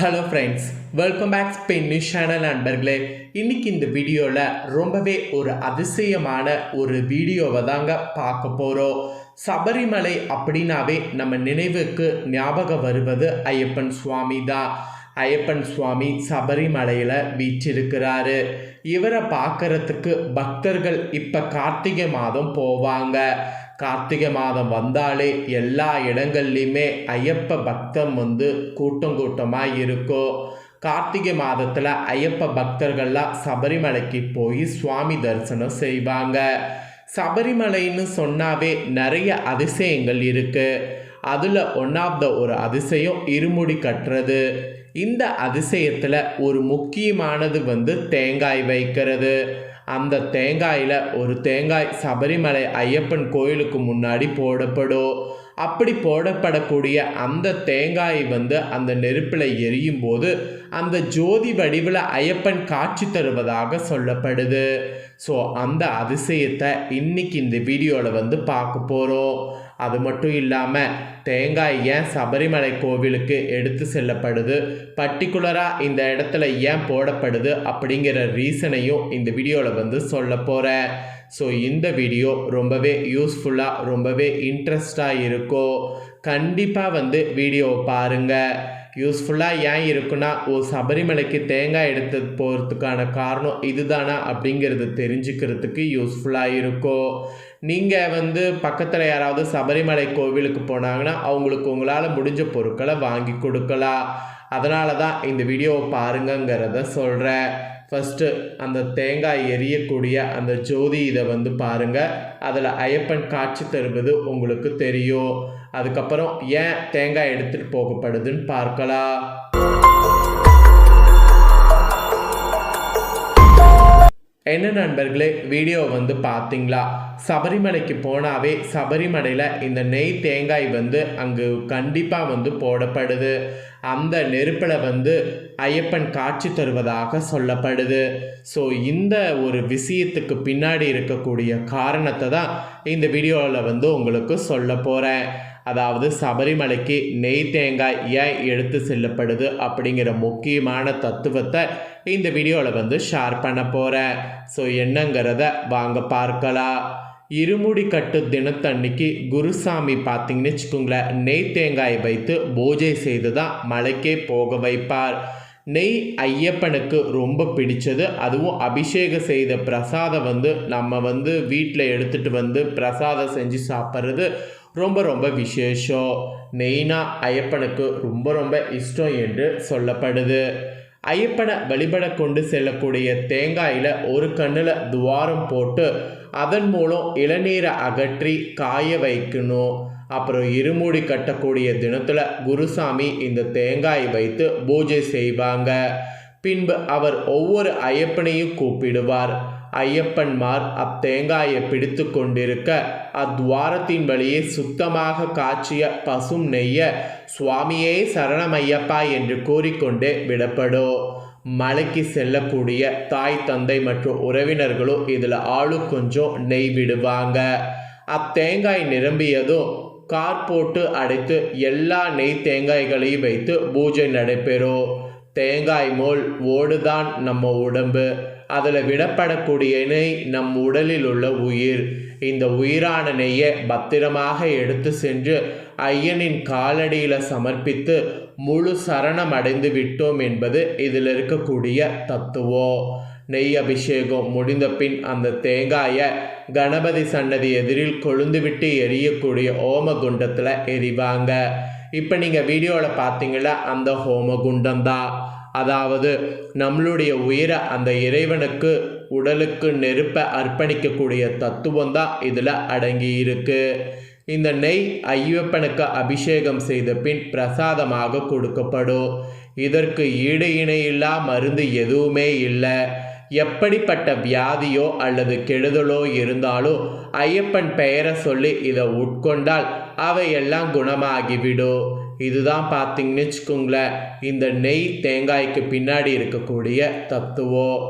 Hello friends welcome back Spain news channel நண்பர்களே. இன்னைக்கு இந்த வீடியோவில் ரொம்பவே ஒரு அதிசயமான ஒரு வீடியோவை தாங்க பார்க்க போகிறோம் சபரிமலை அப்படின்னாவே நம்ம நினைவுக்கு ஞாபகம் வருவது ஐயப்பன் சுவாமி தான். ஐயப்பன் சுவாமி சபரிமலையில் வீச்சிருக்கிறாரு இவரை பார்க்கறதுக்கு பக்தர்கள் இப்போ கார்த்திகை மாதம் போவாங்க. கார்த்திகை மாதம் வந்தாலே எல்லா இடங்கள்லையுமே ஐயப்ப பக்தம் வந்து கூட்டம் கூட்டமாக இருக்கும் கார்த்திகை மாதத்தில் ஐயப்ப பக்தர்கள்லாம் சபரிமலைக்கு போய் சுவாமி தரிசனம் செய்வாங்க. சபரிமலைன்னு சொன்னாவே நிறைய அதிசயங்கள் இருக்குது அதில் ஒன் ஆஃப் த ஒரு அதிசயம் இருமுடி கட்டுறது. இந்த அதிசயத்தில் ஒரு முக்கியமானது வந்து தேங்காய் வைக்கிறது. அந்த தேங்காயில் ஒரு தேங்காய் சபரிமலை ஐயப்பன் கோயிலுக்கு முன்னாடி போடப்படும். அப்படி போடப்படக்கூடிய அந்த தேங்காய் வந்து அந்த நெருப்பில் எரியும் போது அந்த ஜோதி வடிவில் ஐயப்பன் காட்சி தருவதாக சொல்லப்படுது. ஸோ அந்த அதிசயத்தை இன்னைக்கு இந்த வீடியோவில் வந்து பார்க்க போகிறோம் அது மட்டும் இல்லாமல் தேங்காய் ஏன் சபரிமலை கோவிலுக்கு எடுத்து செல்லப்படுது? பர்டிகுலராக இந்த இடத்துல ஏன் போடப்படுது? அப்படிங்கிற ரீசனையும் இந்த வீடியோவில் வந்து சொல்ல போகிறேன் ஸோ இந்த வீடியோ ரொம்பவே யூஸ்ஃபுல்லாக ரொம்பவே இன்ட்ரெஸ்டாக இருக்கும் கண்டிப்பாக வந்து வீடியோவை பாருங்கள் யூஸ்ஃபுல்லாக ஏன் இருக்குன்னா ஓ சபரிமலைக்கு தேங்காய் எடுத்து போகிறதுக்கான காரணம் இதுதானா அப்படிங்கிறது தெரிஞ்சுக்கிறதுக்கு யூஸ்ஃபுல்லாக இருக்கும் நீங்கள் வந்து பக்கத்தில் யாராவது சபரிமலை கோவிலுக்கு போனாங்கன்னா அவங்களுக்கு உங்களால் முடிஞ்ச பொருட்களை வாங்கி கொடுக்கலாம். அதனால தான் இந்த வீடியோவை பாருங்கங்கிறத சொல்கிறேன் ஃபஸ்ட்டு அந்த தேங்காய் எரியக்கூடிய அந்த ஜோதி இதை வந்து பாருங்கள் அதில் ஐயப்பன் காட்சி தருவது உங்களுக்கு தெரியும். அதுக்கப்புறம் ஏன் தேங்காய் எடுத்துகிட்டு போகப்படுதுன்னு பார்க்கலாம். என்ன நண்பர்களே வீடியோ வந்து பார்த்தீங்களா சபரிமலைக்கு போனாவே சபரிமலையில் இந்த நெய் தேங்காய் வந்து அங்கு கண்டிப்பாக வந்து போடப்படுது. அந்த நெருப்பில் வந்து ஐயப்பன் காட்சி தருவதாக சொல்லப்படுது. ஸோ இந்த ஒரு விஷயத்துக்கு பின்னாடி இருக்கக்கூடிய காரணத்தை தான் இந்த வீடியோவில் வந்து உங்களுக்கு சொல்ல போகிறேன் அதாவது சபரிமலைக்கு நெய் தேங்காய் ஏன் எடுத்து செல்லப்படுது அப்படிங்கிற முக்கியமான தத்துவத்தை இந்த வீடியோவில் வந்து ஷேர் பண்ண போகிறேன் ஸோ என்னங்கிறத வாங்க பார்க்கலாம். இருமுடி கட்டு தினத்தன்னைக்கு குருசாமி பார்த்தீங்கன்னு வச்சுக்கோங்களேன் நெய் தேங்காய் வைத்து பூஜை செய்து தான் மலைக்கே போக வைப்பார். நெய் ஐயப்பனுக்கு ரொம்ப பிடிச்சது. அதுவும் அபிஷேகம் செய்த பிரசாதம் வந்து நம்ம வந்து வீட்டில் எடுத்துகிட்டு வந்து பிரசாதம் செஞ்சு சாப்பிட்றது ரொம்ப ரொம்ப விசேஷம். நெய்னா ஐயப்பனுக்கு ரொம்ப ரொம்ப இஷ்டம் என்று சொல்லப்படுது. ஐயப்பனை வழிபட கொண்டு செல்லக்கூடிய தேங்காயில் ஒரு கண்ணில் துவாரம் போட்டு அதன் மூலம் இளநீரை அகற்றி காய வைக்கணும். அப்புறம் இருமுடி கட்டக்கூடிய தினத்தில் குருசாமி இந்த தேங்காய் வைத்து பூஜை செய்வாங்க. பின்பு அவர் ஒவ்வொரு ஐயப்பனையும் கூப்பிடுவார். ஐயப்பன்மார் அத்தேங்காயை பிடித்து கொண்டிருக்க அத்வாரத்தின் வழியே சுத்தமாக காய்ச்சிய பசும் நெய்ய சுவாமியே சரணமையப்பா என்று கூறிக்கொண்டே விடப்படும் மலைக்கு செல்லக்கூடிய தாய் தந்தை மற்றும் உறவினர்களும் இதில் ஆளு கொஞ்சம் நெய் விடுவாங்க. அத்தேங்காய் நிரம்பியதும் கார் போட்டு அடைத்து எல்லா நெய் தேங்காய்களையும் வைத்து பூஜை நடைபெறும். தேங்காய் மோல் ஓடுதான் நம்ம உடம்பு. அதில் விடப்படக்கூடிய நெய் நம் உடலில் உள்ள உயிர். இந்த உயிரான நெய்யை பத்திரமாக எடுத்து சென்று ஐயனின் காலடியில் சமர்ப்பித்து முழு சரணம் அடைந்து விட்டோம் என்பது இதில் இருக்கக்கூடிய தத்துவம் நெய் அபிஷேகம் முடிந்த பின் அந்த தேங்காயை கணபதி சன்னதி எதிரில் கொழுந்துவிட்டு எரியக்கூடிய ஓம குண்டத்தில் எரிவாங்க. இப்போ நீங்கள் வீடியோவில் பார்த்தீங்களா அந்த ஹோமகுண்டம் தான். அதாவது நம்மளுடைய உயிரை அந்த இறைவனுக்கு உடலுக்கு நெருப்பை அர்ப்பணிக்கக்கூடிய தத்துவம் தான் இதில் அடங்கி இருக்கு இந்த நெய் ஐயப்பனுக்கு அபிஷேகம் செய்த பின் பிரசாதமாக கொடுக்கப்படும். இதற்கு ஈடு இணையில்லா மருந்து எதுவுமே இல்லை. எப்படிப்பட்ட வியாதியோ அல்லது கெடுதலோ இருந்தாலும் ஐயப்பன் பெயரை சொல்லி இதை உட்கொண்டால் அவையெல்லாம் குணமாகிவிடும். இதுதான் பார்த்தீங்கன்னு வச்சுக்கோங்களேன். இந்த நெய் தேங்காய்க்கு பின்னாடி இருக்கக்கூடிய தத்துவம்.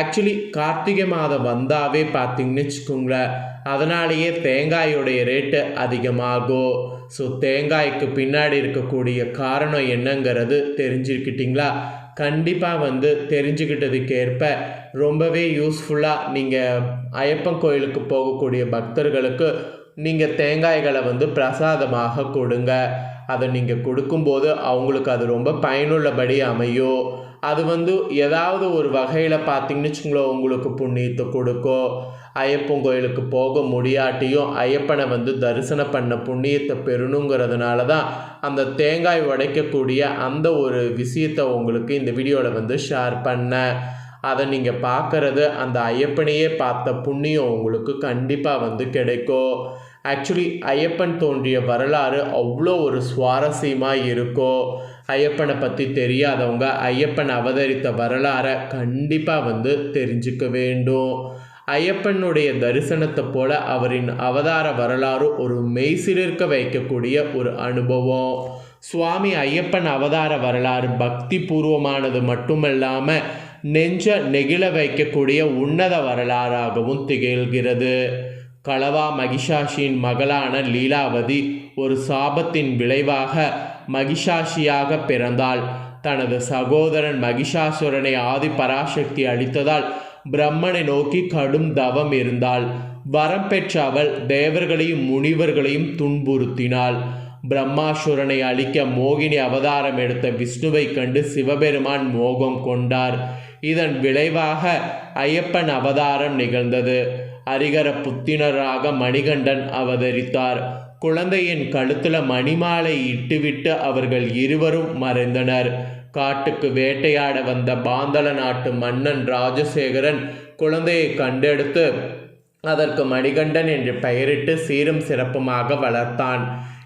ஆக்சுவலி கார்த்திகை மாதம் வந்தாவே பார்த்தீங்கன்னு வச்சுக்கோங்களேன். அதனாலேயே தேங்காயோடைய ரேட்டு அதிகமாகும். ஸோ தேங்காய்க்கு பின்னாடி இருக்கக்கூடிய காரணம் என்னங்கிறது தெரிஞ்சுக்கிட்டிங்களா? கண்டிப்பாக வந்து தெரிஞ்சுக்கிட்டதுக்கு ஏற்ப ரொம்பவே யூஸ்ஃபுல்லாக நீங்கள் ஐயப்பன் கோயிலுக்கு போகக்கூடிய பக்தர்களுக்கு நீங்கள் தேங்காய்களை வந்து பிரசாதமாக கொடுங்க. அதை நீங்கள் கொடுக்கும்போது அவங்களுக்கு அது ரொம்ப பயனுள்ளபடி அமையும் அது வந்து ஏதாவது ஒரு வகையில் பார்த்திங்கன்னு வச்சுங்களேன் உங்களுக்கு புண்ணியத்தை கொடுக்கும் ஐயப்பன் கோயிலுக்கு போக முடியாட்டியும் ஐயப்பனை வந்து தரிசனம் பண்ண புண்ணியத்தை பெறணுங்கிறதுனால தான் அந்த தேங்காய் உடைக்கக்கூடிய அந்த ஒரு விஷயத்தை உங்களுக்கு இந்த வீடியோவில் வந்து ஷேர் பண்ணேன். அதை நீங்கள் பார்க்குறது அந்த ஐயப்பனையே பார்த்த புண்ணியம் உங்களுக்கு கண்டிப்பாக வந்து கிடைக்கும் ஆக்சுவலி ஐயப்பன் தோன்றிய வரலாறு அவ்வளோ ஒரு சுவாரஸ்யமாக இருக்கும் ஐயப்பனை பற்றி தெரியாதவங்க ஐயப்பன் அவதரித்த வரலாறை கண்டிப்பாக வந்து தெரிஞ்சுக்க வேண்டும். ஐயப்பனுடைய தரிசனத்தை போல அவரின் அவதார வரலாறு ஒரு மெய்சிலிருக்க வைக்கக்கூடிய ஒரு அனுபவம். சுவாமி ஐயப்பன் அவதார வரலாறு பக்தி பூர்வமானது மட்டுமல்லாமல் நெஞ்ச நெகிழ வைக்கக்கூடிய உன்னத வரலாறாகவும் திகழ்கிறது. களவா மகிஷாஷியின் மகளான லீலாவதி ஒரு சாபத்தின் விளைவாக மகிஷாஷியாக பிறந்தாள். தனது சகோதரன் மகிஷாசுரனை ஆதி பராசக்தி அளித்ததால் பிரம்மனை நோக்கி கடும் தவம் இருந்தாள். வரம் பெற்ற அவள் தேவர்களையும் முனிவர்களையும் துன்புறுத்தினாள். பிரம்மாசுரனை அழிக்க மோகினி அவதாரம் எடுத்த விஷ்ணுவை கண்டு சிவபெருமான் மோகம் கொண்டார். இதன் விளைவாக ஐயப்பன் அவதாரம் நிகழ்ந்தது. அரிகர புத்தினராக மணிகண்டன் அவதரித்தார். குழந்தையின் கழுத்துல மணிமாலை இட்டுவிட்டு அவர்கள் இருவரும் மறைந்தனர். காட்டுக்கு வேட்டையாட வந்த பாந்தள நாட்டு மன்னன் ராஜசேகரன் குழந்தையை கண்டெடுத்து அதற்கு மணிகண்டன் என்று பெயரிட்டு சீரும் சிறப்புமாக வளர்த்தான்.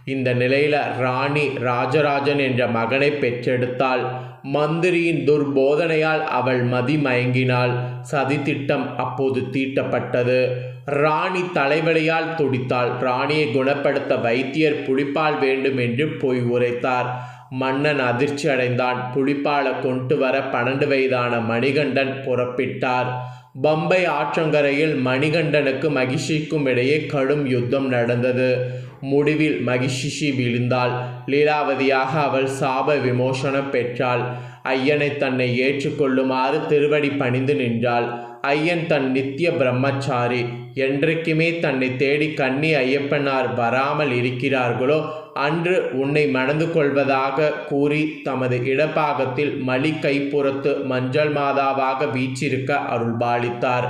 இந்த நிலையில ராணி ராஜராஜன் என்ற மகனை பெற்றெடுத்தாள். மந்திரியின் துர்போதனையால் அவள் மதி மயங்கினாள். சதித்திட்டம் அப்போது தீட்டப்பட்டது. ராணி தலைவலியால் துடித்தாள். ராணியை குணப்படுத்த வைத்தியர் புளிப்பால் வேண்டும் என்று பொய் உரைத்தார். மன்னன் அதிர்ச்சி அடைந்தான். புளிப்பாலை கொண்டு வர பன்னெண்டு வயதான மணிகண்டன் புறப்பிட்டார். பம்பை ஆற்றங்கரையில் மணிகண்டனுக்கு மகிஷிக்கும் இடையே கடும் யுத்தம் நடந்தது. முடிவில் மகிஷிஷி விழுந்தாள். லீலாவதியாக அவள் சாப விமோசனம் பெற்றாள். ஐயனை தன்னை ஏற்றுக்கொள்ளுமாறு திருவடி பணிந்து நின்றாள். ஐயன் தன் நித்திய பிரம்மச்சாரி என்றைக்குமே தன்னை தேடி கன்னி ஐயப்பனார் வராமல் இருக்கிறார்களோ? அன்று உன்னை மணந்து கொள்வதாக கூறி தமது இடப்பாகத்தில் மலி கைப்புறத்து மஞ்சள் மாதாவாக வீச்சிருக்க அருள்பாலித்தார்.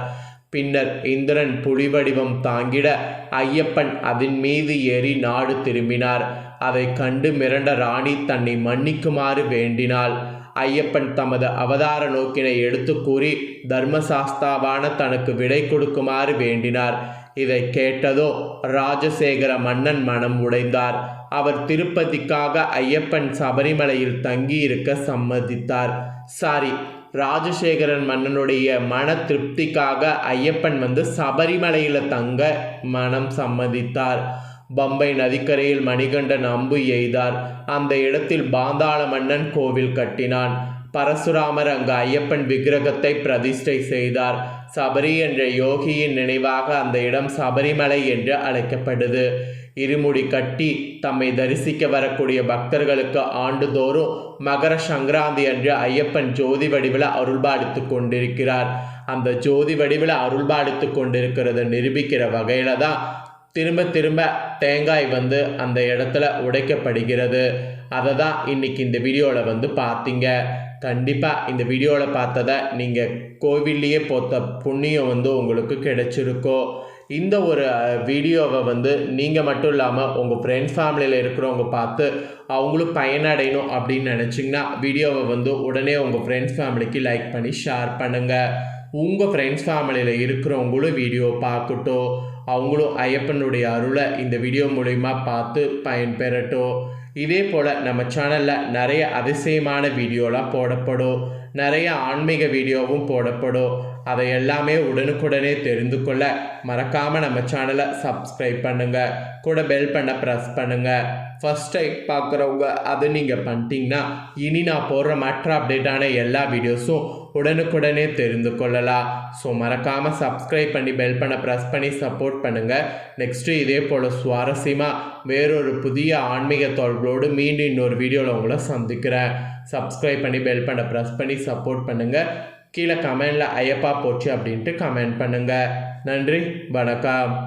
பின்னர் இந்திரன் புலிவடிவம் தாங்கிட ஐயப்பன் அதன் மீது ஏறி நாடு திரும்பினார். அதை கண்டு மிரண்ட ராணி தன்னை மன்னிக்குமாறு வேண்டினாள். ஐயப்பன் தமது அவதார நோக்கினை எடுத்து கூறி தர்மசாஸ்தாவான தனக்கு விடை கொடுக்குமாறு வேண்டினார். இதை கேட்டதோ ராஜசேகர மன்னன் மனம் உடைந்தார். அவர் திருப்பதிக்காக ஐயப்பன் சபரிமலையில் தங்கியிருக்க சம்மதித்தார். சாரி ராஜசேகரன் மன்னனுடைய மன திருப்திக்காக ஐயப்பன் வந்து சபரிமலையில் தங்க மனம் சம்மதித்தார். பம்பை நதிக்கரையில் மணிகண்டன் அம்பு எய்தார். அந்த இடத்தில் பாந்தாள மன்னன் கோவில் கட்டினான். பரசுராமர் அங்கு ஐயப்பன் விக்கிரகத்தை பிரதிஷ்டை செய்தார். சபரி என்ற யோகியின் நினைவாக அந்த இடம் சபரிமலை என்று அழைக்கப்படுது. இருமுடி கட்டி தம்மை தரிசிக்க வரக்கூடிய பக்தர்களுக்கு ஆண்டுதோறும் மகர சங்கராந்தி அன்று ஐயப்பன் ஜோதி வடிவில் அருள்பாடித்து கொண்டிருக்கிறார். அந்த ஜோதி வடிவில் அருள்பாடித்து கொண்டிருக்கிறத நிரூபிக்கிற வகையில் தான் திரும்ப திரும்ப தேங்காய் வந்து அந்த இடத்துல உடைக்கப்படுகிறது. அதை தான் இன்னைக்கு இந்த வீடியோவில் வந்து பார்த்தீங்க. கண்டிப்பாக இந்த வீடியோவில் பார்த்ததை நீங்கள் கோவில்லையே போத்த புண்ணியம் வந்து உங்களுக்கு கிடைச்சிருக்கோ. இந்த ஒரு வீடியோவை வந்து நீங்கள் மட்டும் இல்லாமல் உங்கள் ஃப்ரெண்ட்ஸ் ஃபேமிலியில் இருக்கிறவங்க பார்த்து அவங்களும் பயனடையணும் அப்படின்னு நினச்சிங்கன்னா வீடியோவை வந்து உடனே உங்கள் ஃப்ரெண்ட்ஸ் ஃபேமிலிக்கு லைக் பண்ணி ஷேர் பண்ணுங்கள் உங்கள் ஃப்ரெண்ட்ஸ் ஃபேமிலியில் இருக்கிறவங்களும் வீடியோ பார்க்கட்டும். அவங்களும் ஐயப்பனுடைய அருளை இந்த வீடியோ மூலிமா பார்த்து பயன்பெறட்டும். இதே போல் நம்ம சேனலில் நிறைய அதிசயமான வீடியோலாம் போடப்படும். நிறைய ஆன்மீக வீடியோவும் போடப்படும். அதை எல்லாமே உடனுக்குடனே தெரிந்து கொள்ள மறக்காமல் நம்ம சேனலை சப்ஸ்கிரைப் பண்ணுங்கள் கூட பெல் பண்ண ப்ரெஸ் பண்ணுங்கள் ஃபஸ்ட் டைம் பார்க்குறவங்க அது நீங்கள் பண்ணிட்டீங்கன்னா இனி நான் போடுற மற்ற அப்டேட்டான எல்லா வீடியோஸும் உடனுக்குடனே தெரிந்து கொள்ளலாம். ஸோ மறக்காமல் சப்ஸ்கிரைப் பண்ணி பெல் பண்ண ப்ரெஸ் பண்ணி சப்போர்ட் பண்ணுங்கள் நெக்ஸ்ட்டு இதே போல் சுவாரஸ்யமாக வேறொரு புதிய ஆன்மீக தொடர்போடு மீண்டும் இன்னொரு வீடியோவில் உங்களை சந்திக்கிறேன். சப்ஸ்கிரைப் பண்ணி பெல் பண்ண ப்ரெஸ் பண்ணி சப்போர்ட் பண்ணுங்கள் கீழே கமெண்டில் ஐயப்பா போச்சு அப்படின்ட்டு கமெண்ட் பண்ணுங்கள் நன்றி வணக்கம்.